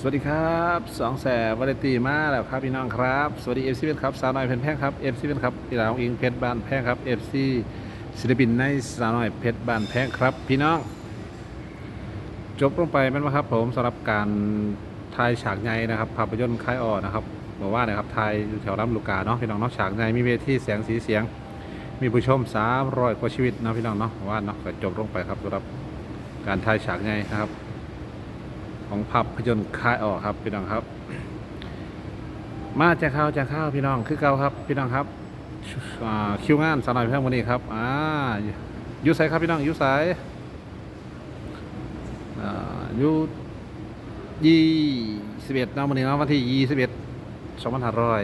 สวัสดีครับสองแสบวาไรตีมาแล้วครับพี่น้องครับ สวัสดีเอฟซีเป็นครับสาวน้อยเพชรแพงครับเอฟซีเป็นครับพี่ลาวอิงเพชรบานแพงครับเอฟซีศิลปินในสาวน้อยเพชรบานแพงครับ พี่น้อง จบลงไปแม่นไหมครับผมสำหรับการถ่ายฉากใหญ่นะครับภาพยนตร์ค่ายอ่อนะครับบอกว่านะครับถ่ายอยู่แถวลำลูกกาเนาะพี่น้องเนาะฉากใหญ่มีเวทีแสงสีเสียง มีผู้ชม300กว่าชีวิตนะพี่น้องเนาะว่าเนาะก็จบลงไปครับสำหรับการถ่ายฉากใหญ่นะครับ ของภาพยนตร์คายออกครับพี่น้องครับ มาจากข้าวจากข้าวพี่น้องคือเก่าครับ พี่น้องครับคิวงานสาวน้อยเพื่อนวันนี้ครับอ่ายูไสครับพี่น้องยูไสาอยู่ยี่สิบเอ็ดนาะวันนี้นะวันที่ยี่สิบเอ็ดสองพันห้าร้อย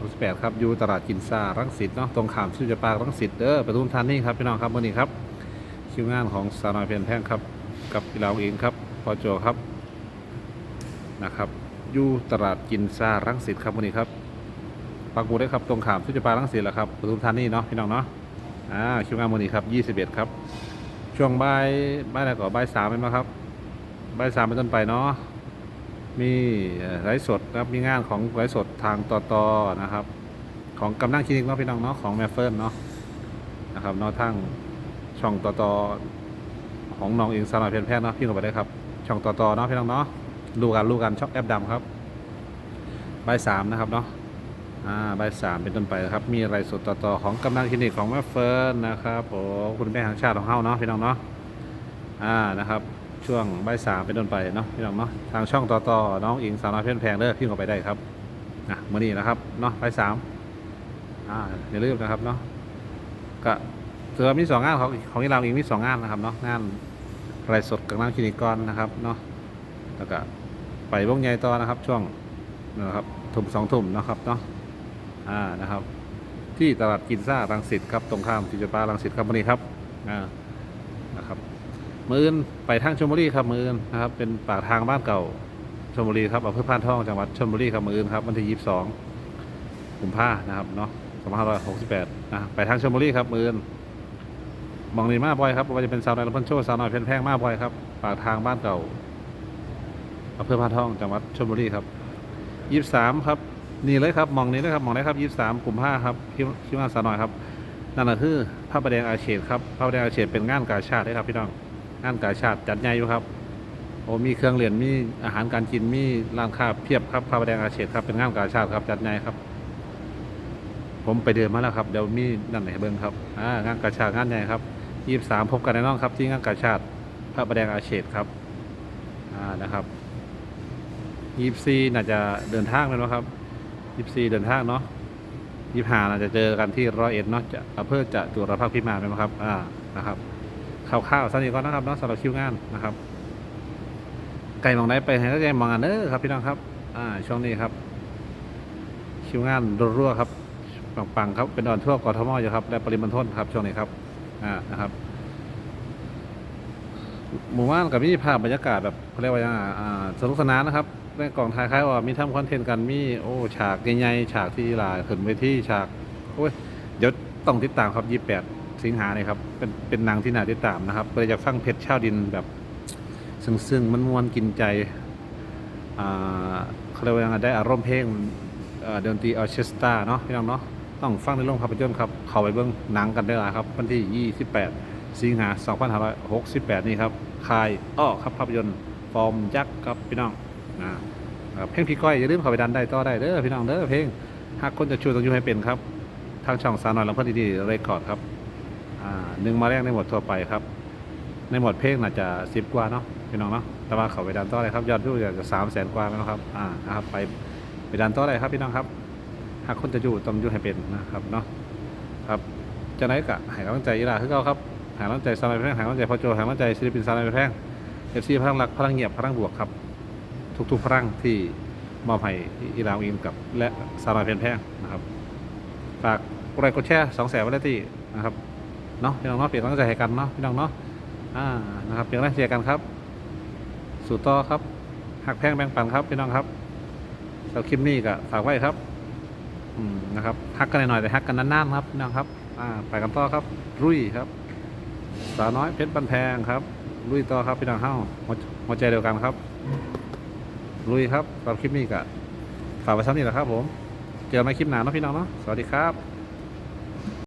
หกสิบแปดครับอยู่ตลาดกินซ่ารังสิตเนาะตรงขามชื่อจะปากรังสิตเด้อปทุมธานีครับพี่น้องครับวันนี้ครับคิวงานของสาวน้อยเพียนแพงครับ กับพี่เราเองครับพอโจครับ นะครับอยู่ตลาดกินซารังสิตครับวันนี้ครับปักหมุดได้ครับตรงขามสุจปารังสิตแหละครับปทุมธานีเนาะพี่น้องเนาะอ่าคิวงานวันนี้ครับ21 ครับ ช่วงบ่ายบ่ายอะไรก่อนบ่ายสามเป็นไหมครับบ่ายสามเป็นต้นไปเนาะมีไลฟ์สดนะครับมีงานของไลฟ์สดทางต่อตอนะครับ ของกำนังคลินิกเนาะพี่น้องเนาะของแมฟเฟิลเนาะนะครับเนาะทั้งช่องต่อตอของน้องเองสาวน้อยเพลินแพทย์เนาะพี่เข้าไปได้ครับ ช่องต่อตอเนาะพี่น้องเนาะ ดูกันดูกันช่องแอปดำครับใบสามนะครับเนาะอ่าใบสามเป็นต้นไปครับ มีอะไรสดต่อต่อของกำนันคลินิกของแม่เฟิร์นนะครับผมคุณแม่ทางชาติของเฮาเนาะพี่น้องเนาะอ่านะครับ ช่วงใบสามเป็นต้นไปเนาะพี่น้องเนาะทางช่องต่อต่อน้องอิงสาวน้อยเพื่อนแพงเด้อพี่เข้าไปได้ครับอะมื่อนี้นะครับเนาะใบสามอ่าอย่าลืมนะครับเนาะก็ถือมีสองงานของของที่เราเองมีสองงานนะครับเนาะงานอะไรสดกับงานคลินิกก่อนนะครับเนาะแล้วก็ ไปวงใหญ่ต่อนะครับ ช่วงนะครับทุ่มสองทุ่มนะครับเนาะอ่านะครับ ที่ตลาดกินซ่ารังสิตครับตรงข้ามจิจปารังสิตครับวันนี้ครับอ่านะครับมือนไปทางชลบุรีครับมือนนะครับ เป็นปากทางบ้านเก่าชลบุรีครับอำเภอพานทองจังหวัดชลบุรีครับมือนครับวันที่ยี่สิบสองกุมภานะครับเนาะสองพันห้าร้อยหกสิบแปดนะไปทางชลบุรีครับมือนมองนีมาบ่อยครับว่าจะเป็นสาวน้อยลำพันโชว์สาวน้อยเพนแพงมาบ่อยครับปากทางบ้านเก่า อำเภอพานทองจังหวัดชลบุรีครับยี่สิบสามครับนี่เลยครับมองนี้เลยครับมองได้ครับยี่สิบสามกลุ่มห้าครับคิวคิวงานสาน้อยครับนั่นก็คือพระประแดงอาเฉดครับพระประแดงอาเฉดเป็นงานกาชาติเลยครับพี่น้องงานกาชาติจัดใหญ่อยู่ครับโอ้มีเครื่องเรียนมีอาหารการกินมีร้านค้าเพียบครับพระประแดงอาเฉดครับเป็นงานกาชาติครับจัดใหญ่ครับ ผมไปเดินมาแล้วครับเดี๋ยวมีนั่นไหนเบิ้งครับอ่างานกาชาติงานใหญ่ครับยี่สามพบกันแน่นอนครับที่งานกาชาติพระประแดงอาเฉดครับอ่านะครับ ยี่ซีน่าจะเดินทางเลยนะครับยี่ซีเดินทางเนาะยี่ห้าน่าจะเจอกันที่ร้อยเอ็ดเนาะจะอำเภอจะจุรภาคพิมานนะครับ อ่านะครับข่าวๆสั้นอีกก่อนนะครับเนาะสำหรับคิวงานนะครับ ไก่มองไหนไปไหนก็ใจมองอันเด้อครับพี่น้องครับ อ่าช่วงนี้ครับ คิวงานรัวๆครับปังๆครับเป็นออนทั่วกทมอยู่ครับและปริมณฑลครับช่วงนี้ครับ อ่านะครับหมู่บ้านกับมีภาพบรรยากาศแบบเขาเรียกว่ายังไงอ่าสนุกสนานนะครับ ในกล่องถ่ายคล้ายว่ามีทำคอนเทนต์กันมีโอ้ฉากใหญ่ๆฉากที่ลาขึ้นไปที่ฉากโอ้ยเดี๋ยวต้องติดตามครับ28สิงหาเนี่ยครับเป็นเป็นนังที่น่าติดตามนะครับเลยจะฟังเพชรชาวดินแบบซึ่งๆมันมวนกินใจอ่าเขาเรียกว่าได้อารมณ์เพลงดนตรีออเคสตราเนาะพี่น้องเนาะต้องฟังในโรงภาพยนตร์ครับ เข้าไปเบิ่งหนังกันได้ละครับ วันที่ 28 สิงหา2568 นี่ครับคายอ้อครับภาพยนตร์ฟอร์มยักษ์ครับพี่น้อง นะเพลงพี่ก้อยอย่าลืมเข้าไปดันได้ต่อได้เด้อพี่น้องเด้อเพลงหากคนจะช่วยต้องอยู่ให้เป็นครับ ทางช่องสาวน้อยลำเพิ่นดีๆเรคคอร์ดครับหนึ่งมาแรกในหมวดทั่วไปครับ ในหมวดเพลงน่าจะสิบกว่าเนาะพี่น้องเนาะแต่ว่าเขาไปดันต่อได้ครับยอดวิวจะสามแสนกว่าแล้วครับอ่านะครับไปไปดันต่อได้ครับพี่น้องครับ หากคนจะอยู่ต้องอยู่ให้เป็นนะครับเนาะครับจะไหนกะให้กำลังใจอีลาคือเก่าครับหากำลังใจสาวน้อยแพงหากำลังใจพ่อโจหากำลังใจศิลปินสาวน้อยแพร่งเอฟซีพลังรักพลังเงียบพลังบวกครับ ทุกๆพลังที่มอบให้อีลาวอินกับและสาวน้อยเพลินแพ่งนะครับฝากกดไลค์กดแชร์สองแสนวันละตีนะครับเนาะพี่น้องเนาะเปลี่ยนกำลังใจให้กันเนาะพี่น้องเนาะอ่านะครับเปลี่ยนกำลังใจกันครับ สู่ต่อครับหักแพงแบ่งปันครับพี่น้องครับเราคลิปนี้ก็ฝากไว้ครับอืมนะครับหักกันหน่อยแต่หักกันนานๆครับพี่น้องครับอ่าไปกันต่อครับ รุ่ยครับ สาวน้อยเพชรบันแพงครับลุยต่อครับพี่น้องเฮ้าหัวใจเดียวกันครับ ลุยครับสำหรับคลิปนี้ก็ฝากไว้ซ้ำนี่แหละครับผม เจอกันใหม่คลิปหน้าเนาะพี่น้องเนาะ สวัสดีครับ